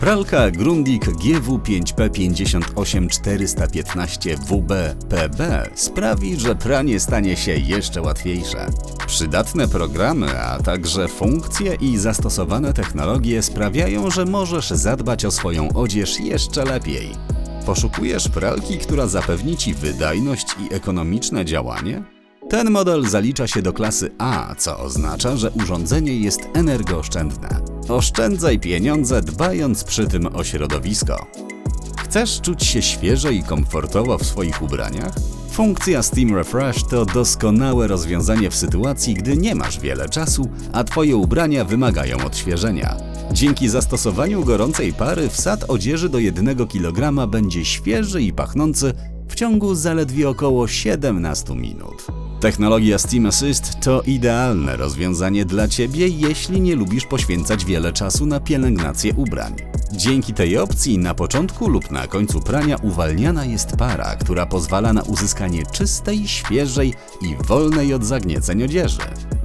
Pralka Grundig GW5P58415WB-PB sprawi, że pranie stanie się jeszcze łatwiejsze. Przydatne programy, a także funkcje i zastosowane technologie sprawiają, że możesz zadbać o swoją odzież jeszcze lepiej. Poszukujesz pralki, która zapewni Ci wydajność i ekonomiczne działanie? Ten model zalicza się do klasy A, co oznacza, że urządzenie jest energooszczędne. Oszczędzaj pieniądze, dbając przy tym o środowisko. Chcesz czuć się świeżo i komfortowo w swoich ubraniach? Funkcja Steam Refresh to doskonałe rozwiązanie w sytuacji, gdy nie masz wiele czasu, a Twoje ubrania wymagają odświeżenia. Dzięki zastosowaniu gorącej pary wsad odzieży do 1 kg będzie świeży i pachnący w ciągu zaledwie około 17 minut. Technologia Steam Assist to idealne rozwiązanie dla Ciebie, jeśli nie lubisz poświęcać wiele czasu na pielęgnację ubrań. Dzięki tej opcji na początku lub na końcu prania uwalniana jest para, która pozwala na uzyskanie czystej, świeżej i wolnej od zagnieceń odzieży.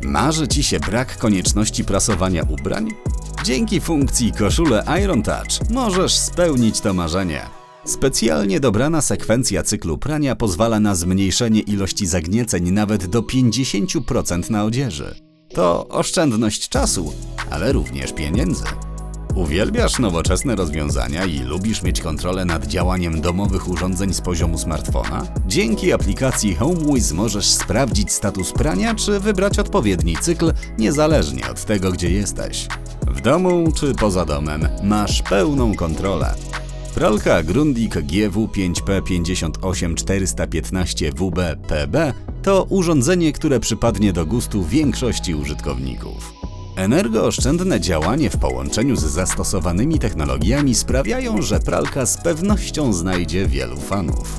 Marzy Ci się brak konieczności prasowania ubrań? Dzięki funkcji koszule Iron Touch możesz spełnić to marzenie. Specjalnie dobrana sekwencja cyklu prania pozwala na zmniejszenie ilości zagnieceń nawet do 50% na odzieży. To oszczędność czasu, ale również pieniędzy. Uwielbiasz nowoczesne rozwiązania i lubisz mieć kontrolę nad działaniem domowych urządzeń z poziomu smartfona? Dzięki aplikacji HomeWiz możesz sprawdzić status prania czy wybrać odpowiedni cykl, niezależnie od tego, gdzie jesteś. W domu czy poza domem masz pełną kontrolę. Pralka Grundig GW5P58415WB-PB to urządzenie, które przypadnie do gustu większości użytkowników. Energooszczędne działanie w połączeniu z zastosowanymi technologiami sprawiają, że pralka z pewnością znajdzie wielu fanów.